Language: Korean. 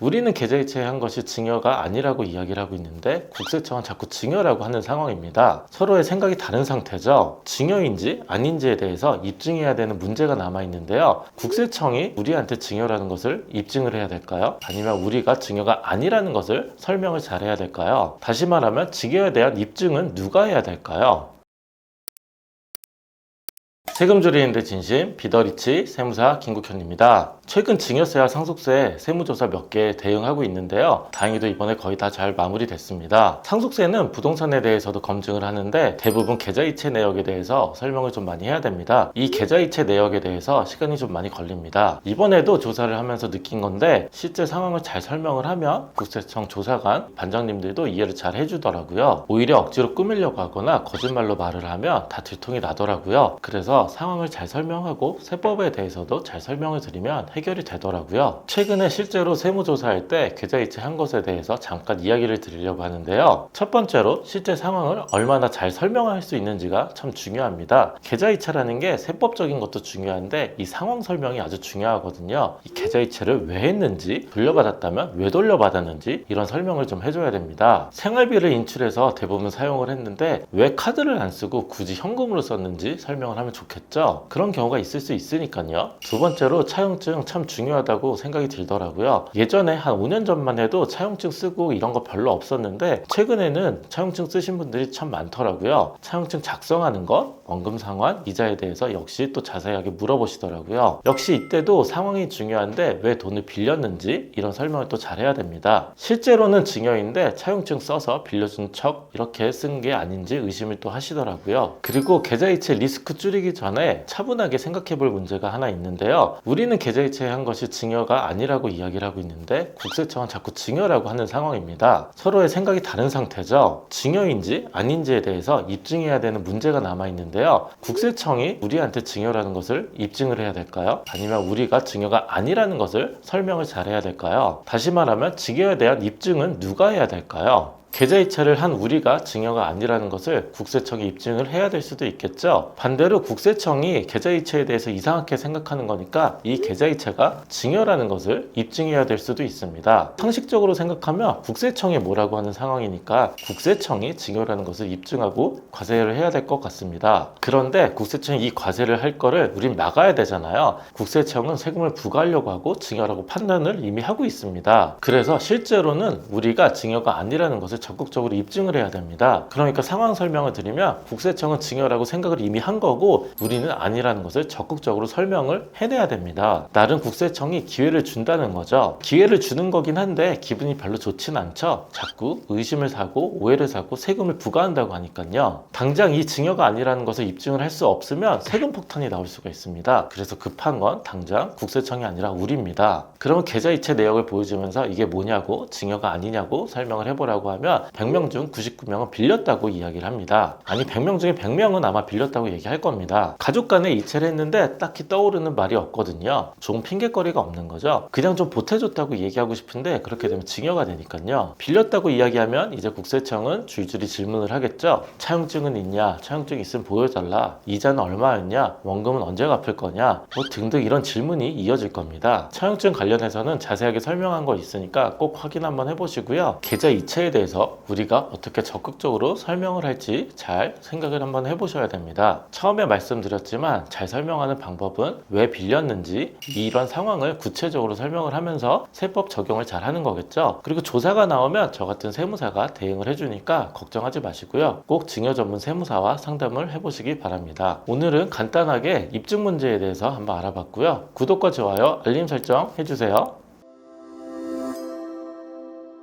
우리는 계좌이체에 한 것이 증여가 아니라고 이야기를 하고 있는데 국세청은 자꾸 증여라고 하는 상황입니다. 서로의 생각이 다른 상태죠. 증여인지 아닌지에 대해서 입증해야 되는 문제가 남아 있는데요. 국세청이 우리한테 증여라는 것을 입증을 해야 될까요? 아니면 우리가 증여가 아니라는 것을 설명을 잘 해야 될까요? 다시 말하면 증여에 대한 입증은 누가 해야 될까요? 세금 줄이는 데 진심 비더리치 세무사 김국현입니다. 최근 증여세와 상속세 세무조사 몇 개 대응하고 있는데요. 다행히도 이번에 거의 다 잘 마무리됐습니다. 상속세는 부동산에 대해서도 검증을 하는데 대부분 계좌이체 내역에 대해서 설명을 좀 많이 해야 됩니다. 이 계좌이체 내역에 대해서 시간이 좀 많이 걸립니다. 이번에도 조사를 하면서 느낀 건데 실제 상황을 잘 설명을 하면 국세청 조사관 반장님들도 이해를 잘 해주더라고요. 오히려 억지로 꾸미려고 하거나 거짓말로 말을 하면 다 들통이 나더라고요. 그래서 상황을 잘 설명하고 세법에 대해서도 잘 설명을 드리면 해결이 되더라고요. 최근에 실제로 세무조사할 때 계좌이체 한 것에 대해서 잠깐 이야기를 드리려고 하는데요. 첫 번째로 실제 상황을 얼마나 잘 설명할 수 있는지가 참 중요합니다. 계좌이체라는 게 세법적인 것도 중요한데 이 상황 설명이 아주 중요하거든요. 이 계좌이체를 왜 했는지 돌려받았다면 왜 돌려받았는지 이런 설명을 좀 해줘야 됩니다. 생활비를 인출해서 대부분 사용을 했는데 왜 카드를 안 쓰고 굳이 현금으로 썼는지 설명을 하면 좋겠 죠. 그런 경우가 있을 수 있으니까요. 두 번째로 차용증 참 중요하다고 생각이 들더라고요. 예전에 한 5년 전만 해도 차용증 쓰고 이런 거 별로 없었는데 최근에는 차용증 쓰신 분들이 참 많더라고요. 차용증 작성하는 것, 원금 상환, 이자에 대해서 역시 또 자세하게 물어보시더라고요. 역시 이때도 상황이 중요한데 왜 돈을 빌렸는지 이런 설명을 또 잘해야 됩니다. 실제로는 증여인데 차용증 써서 빌려준 척 이렇게 쓴 게 아닌지 의심을 또 하시더라고요. 그리고 계좌이체 리스크 줄이기 전에 차분하게 생각해 볼 문제가 하나 있는데요. 우리는 계좌이체 한 것이 증여가 아니라고 이야기를 하고 있는데 국세청은 자꾸 증여라고 하는 상황입니다. 서로의 생각이 다른 상태죠. 증여인지 아닌지에 대해서 입증해야 되는 문제가 남아 있는데요. 국세청이 우리한테 증여라는 것을 입증을 해야 될까요? 아니면 우리가 증여가 아니라는 것을 설명을 잘 해야 될까요? 다시 말하면 증여에 대한 입증은 누가 해야 될까요? 계좌이체를 한 우리가 증여가 아니라는 것을 국세청이 입증을 해야 될 수도 있겠죠. 반대로 국세청이 계좌이체에 대해서 이상하게 생각하는 거니까 이 계좌이체가 증여라는 것을 입증해야 될 수도 있습니다. 상식적으로 생각하면 국세청이 뭐라고 하는 상황이니까 국세청이 증여라는 것을 입증하고 과세를 해야 될 것 같습니다. 그런데 국세청이 이 과세를 할 거를 우린 막아야 되잖아요. 국세청은 세금을 부과하려고 하고 증여라고 판단을 이미 하고 있습니다. 그래서 실제로는 우리가 증여가 아니라는 것을 적극적으로 입증을 해야 됩니다. 그러니까 상황 설명을 드리면 국세청은 증여라고 생각을 이미 한 거고 우리는 아니라는 것을 적극적으로 설명을 해내야 됩니다. 나름 국세청이 기회를 준다는 거죠. 기회를 주는 거긴 한데 기분이 별로 좋진 않죠. 자꾸 의심을 사고 오해를 사고 세금을 부과한다고 하니까요. 당장 이 증여가 아니라는 것을 입증을 할 수 없으면 세금 폭탄이 나올 수가 있습니다. 그래서 급한 건 당장 국세청이 아니라 우리입니다. 그러면 계좌이체 내역을 보여주면서 이게 뭐냐고 증여가 아니냐고 설명을 해보라고 하면 100명 중 99명은 빌렸다고 이야기를 합니다. 아니 100명 중에 100명은 아마 빌렸다고 얘기할 겁니다. 가족 간에 이체를 했는데 딱히 떠오르는 말이 없거든요. 좋은 핑계거리가 없는 거죠. 그냥 좀 보태줬다고 얘기하고 싶은데 그렇게 되면 증여가 되니까요. 빌렸다고 이야기하면 이제 국세청은 줄줄이 질문을 하겠죠. 차용증은 있냐? 차용증 있으면 보여달라. 이자는 얼마였냐? 원금은 언제 갚을 거냐? 뭐 등등 이런 질문이 이어질 겁니다. 차용증 관련해서는 자세하게 설명한 거 있으니까 꼭 확인 한번 해보시고요. 계좌 이체에 우리가 어떻게 적극적으로 설명을 할지 잘 생각을 한번 해보셔야 됩니다. 처음에 말씀드렸지만 잘 설명하는 방법은 왜 빌렸는지 이런 상황을 구체적으로 설명을 하면서 세법 적용을 잘 하는 거겠죠. 그리고 조사가 나오면 저 같은 세무사가 대응을 해주니까 걱정하지 마시고요. 꼭 증여 전문 세무사와 상담을 해보시기 바랍니다. 오늘은 간단하게 입증 문제에 대해서 한번 알아봤고요. 구독과 좋아요, 알림 설정 해주세요.